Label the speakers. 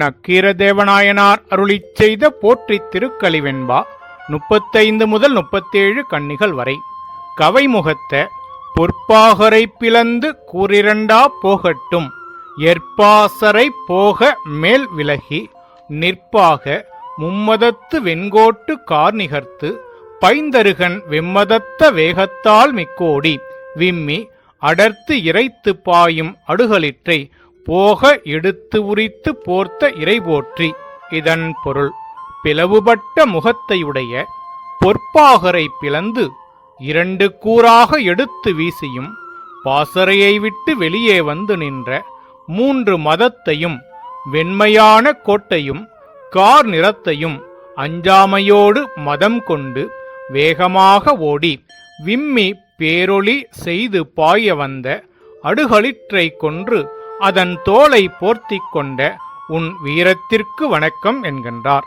Speaker 1: நக்கீரதேவநாயனார் அருளிச் செய்த போற்றித் திருக்கழிவெண்பா முப்பத்தைந்து முதல் முப்பத்தேழு கன்னிகள் வரை. கவைமுகத்த பொற்பாகரை பிளந்து கூறிரண்டா போகட்டும் எற்பாசரை போக மேல் விலகி நிற்பாக மும்மதத்து வெண்கோட்டு கார் நிகர்த்து பைந்தருகன் வெம்மதத்த வேகத்தால் மிக்கோடி விம்மி அடர்த்து இறைத்து பாயும் அடுகளிற்றை போக எடுத்து உரித்து போர்த்த இறை போற்றி. இதன் பொருள் பிளவுபட்ட முகத்தையுடைய பொற்பாகரை பிளந்து இரண்டு கூறாக எடுத்து வீசியும் பாசறையை விட்டு வெளியே வந்து நின்ற மூன்று மதத்தையும் வெண்மையான கோட்டையும் கார் நிறத்தையும் அஞ்சாமையோடு மதம் கொண்டு வேகமாக ஓடி விம்மி பேரொளி செய்து பாய வந்த அடுகளிற்றை கொன்று அதன் தோலை போர்த்திக் கொண்ட உன் வீரத்திற்கு வணக்கம் என்கின்றார்.